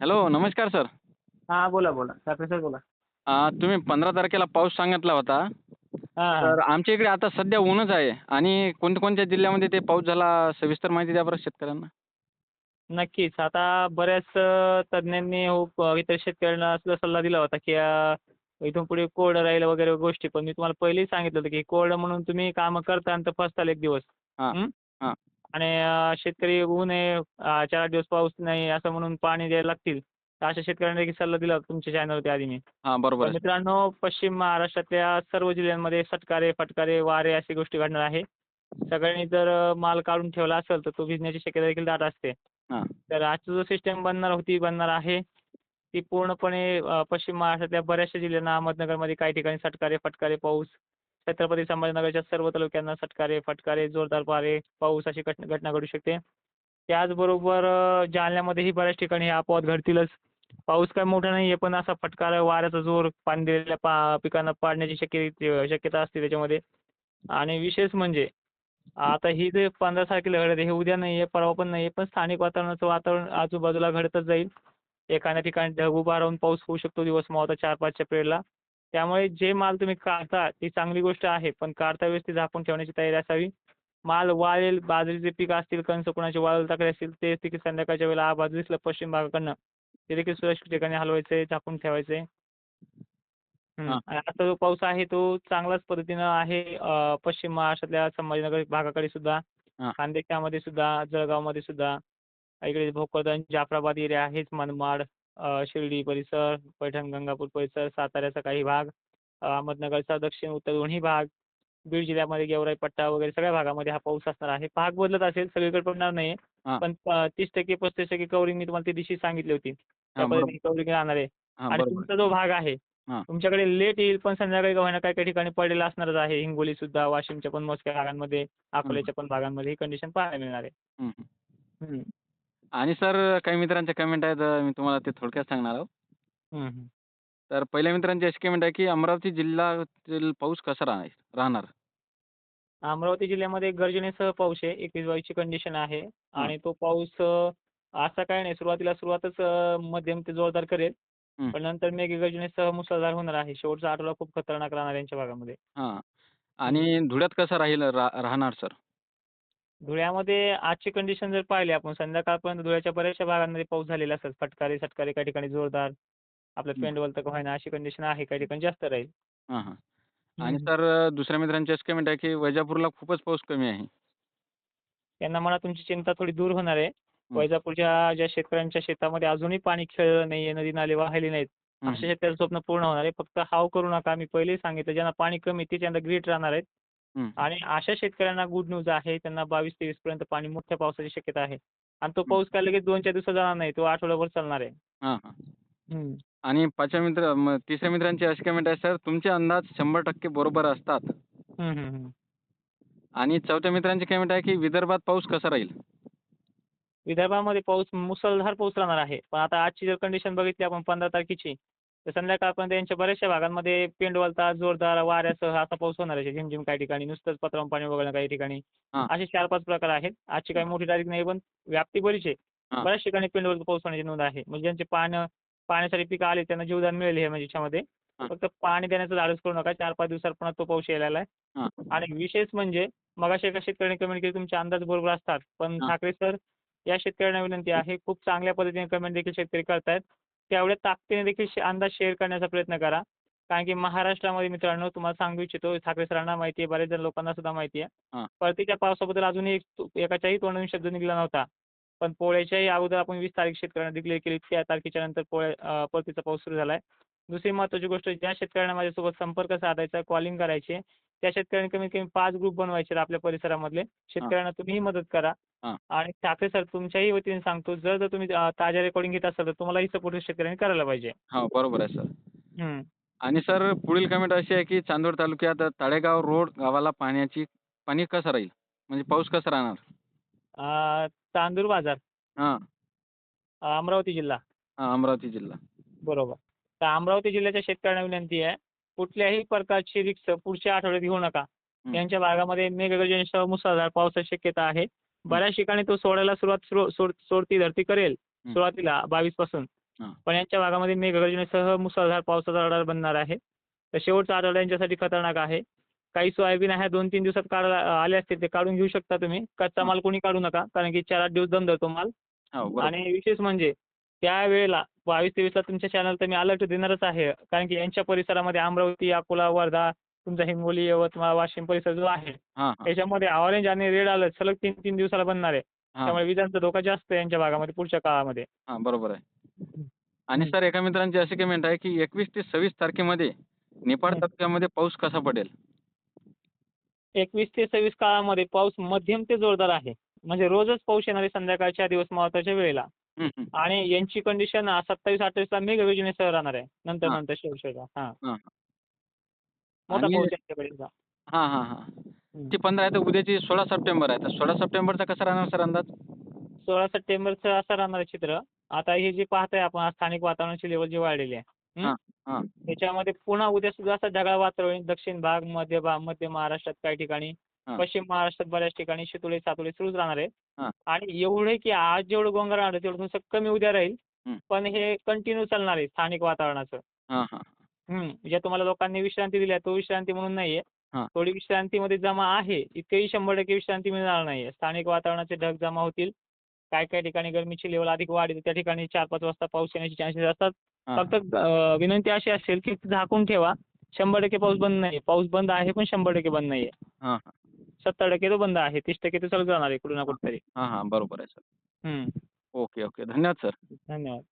Hello नमस्कार sir. हां बोला बोला. ठाकरे सर बोला. अं, तुम्ही पंधरा तारखेला पाऊस सांगितला होता. हां तर आमच्या इकडे आता सध्या ऊनच आहे आणि कोणत्या कोणत्या जिल्ह्यामध्ये ते पाऊस झाला सविस्तर माहिती द्या बरं शेतकऱ्यांना. नक्कीच. आता बऱ्याच अ, तज्ज्ञांनी हो प- इतर शेतकऱ्यांना सुद्धा सल्ला दिला होता की अ, इथून पुढे कोरडं राहील वगैरे गोष्टी. पण मी तुम्हाला पहिलेही सांगितलं होतं की कोरडं म्हणून तुम्ही कामं करता आणि तर फसताल एक दिवस. हां हं? हां. आणि शेतकरी ऊन आहे चार आठ दिवस पाऊस नाही असं म्हणून पाणी द्यायला लागतील. तर अशा शेतकऱ्यांना देखील सल्ला दिला होता तुमच्या चॅनलवरती आधी मी. हां बरोबर तर आहे. मित्रांनो पश्चिम महाराष्ट्रातल्या सर्व जिल्ह्यांमध्ये सटकारे फटकारे वारे अशी गोष्टी घडणार आहे. सगळ्यांनी जर अ, माल काढून ठेवला असेल तर तो भिजण्याची शक्यता देखील दाट असते. हां. तर आजची जो सिस्टम बनणार होती बनणार आहे ती पूर्णपणे अ, पश्चिम महाराष्ट्रातल्या बऱ्याचशा जिल्ह्यांना अहमदनगरमध्ये काही ठिकाणी सटकारे फटकारे पाऊस छत्रपती संभाजीनगरच्या सर्व तालुक्यांना सटकारे फटकारे जोरदार वारे पाऊस अशी घटना घटना घडू शकते. त्याचबरोबर जालन्यामध्येही बऱ्याच ठिकाणी हे अपवाद घडतीलच. पाऊस काय मोठा नाही आहे पण असा फटकार वाऱ्याचा जोर पाणी दिलेल्या पा पिकांना पाडण्याची शक्य शक्यता असते त्याच्यामध्ये. आणि विशेष म्हणजे आता ही जे पंधरा तारखेला घडत आहे हे उद्या नाही आहे परवा पण नाही आहे पण स्थानिक वातावरणाचं वातावरण आजूबाजूला घडतच जाईल. एखाद्या ठिकाणी ढग उभा राहून पाऊस होऊ शकतो दिवस मावळता चार पाचच्या पिरियडला. त्यामुळे जे माल तुम्ही काढता ती चांगली गोष्ट आहे पण काढता वेळेस ती झाकून ठेवण्याची तयारी असावी. माल वाळेल बाजरीचे पीक असतील कणसं कुणाचे वाळूला टाकले असतील ते देखील संध्याकाळच्या वेळेला आबाद दिसलं पश्चिम भागाकडनं ते देखील सुरक्षित ठिकाणी हलवायचे झाकून ठेवायचे. आणि आता जो पाऊस आहे तो चांगल्याच पद्धतीनं आहे पश्चिम महाराष्ट्रातल्या संभाजीनगर भागाकडे सुद्धा खानदेशामध्ये सुद्धा जळगावमध्ये सुद्धा इकडे भोकरदन जाफराबाद एरिया आहेच मनमाड शिर्डी परिसर पैठण गंगापूर परिसर साताऱ्याचा काही भाग अहमदनगरचा दक्षिण उत्तर दोन्ही भाग बीड जिल्ह्यामध्ये गेवराई पट्टा वगैरे सगळ्या भागामध्ये हा पाऊस असणार आहे. भाग बदलत असेल सगळीकडे पडणार नाही पण तीस टक्के पस्तीस टक्के कवरिंग मी तुम्हाला त्या दिवशी सांगितली होती. त्या पद्धतीने राहणार आहे. आणि तुमचा जो भाग आहे तुमच्याकडे लेट येईल पण संध्याकाळी काही काही ठिकाणी पडलेला असणारच आहे. हिंगोली सुद्धा वाशिमच्या पण मोजक्या भागांमध्ये अकोल्याच्या पण भागांमध्ये ही कंडिशन पाहायला मिळणार आहे. आणि सर काही मित्रांचे कमेंट आहेत अं, मी तुम्हाला ते थोडक्यात सांगणार आहोत. तर पहिल्या मित्रांची अशी कमेंट आहे की अमरावती जिल्ह्यातील पाऊस कसा राहणार राहणार? अमरावती जिल्ह्यामध्ये गर्जनेसह पाऊस आहे एकवीस बावीसची कंडिशन आहे आणि तो पाऊस अ, असा काय नाही सुरुवातीला सुरुवातच अ, मध्यम ते जोरदार करेल. पण नंतर मेघगर्जनेसह मुसळधार होणार आहे. शेवटचा आठवडा खूप खतरनाक राहणार यांच्या भागामध्ये. हां हं. आणि धुळ्यात कसं राहील रा राहणार सर? धुळ्यामध्ये आजची कंडिशन जर पाहिली आपण संध्याकाळपर्यंत धुळ्याच्या बऱ्याचशा भागांमध्ये पाऊस झालेला असेल फटकारे सटकारे काही ठिकाणी जोरदार आपलं. पेंडवल तर होईना अशी कंडिशन आहे काही ठिकाणी जास्त राहील हां हां हं, आणि. सर दुसऱ्या मित्रांची अशी कमेंट आहे की वैजापूरला खूपच पाऊस कमी आहे त्यांना म्हणा तुमची चिंता थोडी दूर होणार आहे हं. वैजापूरच्या ज्या शेतकऱ्यांच्या शेतामध्ये अजूनही पाणी खेळलं नाही आहे नदी नाले वाहिले नाहीत हं, अशा हं. शेतकऱ्याचं स्वप्न पूर्ण होणार आहे फक्त हाव करू नका मी पहिलेही सांगितलं ज्यांना पाणी कमी ते त्यांना ग्रीट राहणार आहेत. आणि अशा शेतकऱ्यांना गुड न्यूज आहे त्यांना बावीस तेवीस पर्यंत पाणी मोठ्या पावसाची शक्यता आहे. आणि तो. पाऊस काय लगेच दोन चार दिवसात जाणार नाही तो आठवडाभर चालणार आहे. आणि पाचव्या मित्र तिसऱ्या मित्रांची अशी कमेंट आहे सर तुमचे अंदाज शंभर टक्के बरोबर असतात. आणि चौथ्या मित्रांची कमेंट आहे की विदर्भात पाऊस कसा राहील? विदर्भामध्ये पाऊस मुसळधार पाऊस राहणार आहे. पण आता आजची जर कंडिशन बघितली आपण पंधरा तारखेची तर संध्याकाळपर्यंत यांच्या बऱ्याचशा भागांमध्ये पेंडवलता जोरदार वाऱ्यासह असा पाऊस होणार आहे. झिमझिम काही ठिकाणी नुसतंच पत्रावून पाणी वगळणं काही ठिकाणी. असे चार पाच प्रकार आहेत. आजची काही मोठी तारीख नाही पण व्याप्ती बरीच आहे. बऱ्याच ठिकाणी पेंडवलचा पाऊस होण्याची नोंद आहे. म्हणजे ज्यांचे पानं पाण्यासाठी पिकं आले त्यांना जीवदान मिळेल हे म्हणजे याच्यामध्ये. फक्त पाणी देण्याचं धाडस करू नका. चार पाच दिवसात पुन्हा तो पाऊस यायला आहे आणि विशेष म्हणजे मगाशी एका शेतकऱ्याने कमेंट केली तुमचे अंदाज बरोबर असतात. पण ठाकरे सर या शेतकऱ्यांना विनंती आहे खूप चांगल्या पद्धतीने कमेंट देखील शेतकरी करतायत. तेवढ्या ताकदीने देखील शे- अंदाज शेअर करण्याचा प्रयत्न करा. कारण की महाराष्ट्रामध्ये मित्रांनो तुम्हाला सांगू इच्छितो ठाकरे सरांना माहिती आहे बऱ्याच जण लोकांना सुद्धा माहिती आहे. परतीच्या पावसाबद्दल अजूनही एक एकाच्याही तोंडून शब्द निघाला नव्हता. पण पोळ्याच्याही अगोदर आपण वीस तारीख शेतकऱ्यांना डिक्लेअर केली त्या तारखेच्या नंतर पोळ्या परतीचा पाऊस सुरू झाला आहे दुसरी महत्त्वाची गोष्ट ज्या शेतकऱ्यांना माझ्यासोबत संपर्क साधायचा कॉलिंग करायचे त्या शेतकऱ्यांनी कमीत कमी पाच ग्रुप बनवायचे आपल्या परिसरामधले. शेतकऱ्यांना तुम्हीही मदत करा. हां. आणि ठाकरे सर तुमच्याही वतीने सांगतो जर जर तुम्ही ताज्या रेकॉर्डिंग घेत असाल तर तुम्हालाही सपोर्ट शेतकऱ्यांनी करायला पाहिजे. हो बरोबर आहे सर. हं. आणि सर पुढील कमेंट अशी आहे की चांदवड तालुक्यात ताळेगाव रोड गावाला पाण्याची पाणी कसं राहील? म्हणजे पाऊस कसा राहणार? अं, तांदूर बाजार. हां. अं, अमरावती जिल्हा. हां अमरावती जिल्हा. बरोबर. तर अमरावती जिल्ह्याच्या शेतकऱ्यांना विनंती आहे कुठल्याही प्रकारची रिक्स पुढच्या आठवड्यात घेऊ नका. हं. यांच्या भागामध्ये मेघगर्जनेसह मुसळधार पावसाची शक्यता आहे. बऱ्याच ठिकाणी तो सोडायला सुरुवात सुरू सोड सोडती धरती करेल. सुरुवातीला बावीसपासून. पण यांच्या भागामध्ये मेघगर्जनेसह मुसळधार पावसाचा आढावा बनणार आहे. तर शेवटचा आठवडा यांच्यासाठी खतरनाक आहे. काही सोयाबीन आहे दोन तीन दिवसात काढा आले असतील ते काढून घेऊ शकता तुम्ही. कच्चा. माल कोणी काढू नका कारण की चार आठ दिवस दम धरतो माल. हो आणि विशेष म्हणजे त्यावेळेला बावीस तेवीसला तुमच्या चॅनल तर मी अलर्ट देणारच आहे. कारण की यांच्या परिसरामध्ये अमरावती अकोला वर्धा तुमचा हिंगोली यवतमाळ वाशिम परिसर जो आहे हां हां. याच्यामध्ये ऑरेंज आणि रेड अलर्ट सलग तीन तीन दिवसाला बनणार आहे. हां. त्यामुळे विजांचा धोका जास्त आहे यांच्या भागामध्ये पुढच्या काळामध्ये. हां बरोबर आहे. आणि. सर एका मित्रांची अशी कमेंट आहे की एकवीस ते सव्वीस तारखेमध्ये निपाड हं. तालुक्यामध्ये पाऊस कसा पडेल? एकवीस ते सव्वीस काळामध्ये पाऊस मध्यम ते जोरदार आहे. म्हणजे रोजच पाऊस येणार आहे संध्याकाळच्या दिवस महत्त्वाच्या वेळेला. हं, हं. आणि यांची कंडिशन सत्तावीस अठ्ठावीसला मेघगर्जनेसह राहणार आहे. नंतर हां. नंतर शेवटच्या हां हां. मोठा पाऊस यांच्याकडे हां हां हां ती पंधरा आहे तर उद्याची सोळा सप्टेंबर आहे तर सोळा सप्टेंबरचा कसा राहणार सर अंदाज सोळा सप्टेंबरचं असं राहणार आहे चित्र आता हे जे पाहताय आपण स्थानिक वातावरणाची लेवल जी वाढलेली आहे हं? हां हां त्याच्यामध्ये पुन्हा उद्या सुद्धा असं ढगाळ वातावरण. दक्षिण भाग मध्य भाग मध्य महाराष्ट्रात काही ठिकाणी. पश्चिम महाराष्ट्रात बऱ्याच ठिकाणी शितोळे सातोळे सुरूच राहणार आहे. आणि एवढे की आज जेवढं गोंगार राहणार तेवढं थोडंसं कमी उद्या राहील. पण हे कंटिन्यू चालणार आहे स्थानिक वातावरणाचं. ज्या तुम्हाला लोकांनी विश्रांती दिली आहे तो विश्रांती म्हणून नाहीये. थोडी विश्रांतीमध्ये जमा आहे इतकेही शंभर टक्के विश्रांती मिळणार नाहीये. स्थानिक वातावरणाचे ढग जमा होतील. काय काय ठिकाणी गरमीची लेवल अधिक वाढेल त्या ठिकाणी चार पाच वाजता पाऊस येण्याचे चान्सेस असतात. फक्त विनंती अशी असेल की झाकून ठेवा. शंभर टक्के पाऊस बंद नाही पाऊस बंद आहे पण शंभर टक्के बंद नाही आहे हां. सत्तर टक्के तो बंद आहे तीस टक्के तो चालू राहणार आहे कुठं ना कुठेतरी हां हां. बरोबर आहे सर. Okay okay. धन्यवाद सर. धन्यवाद.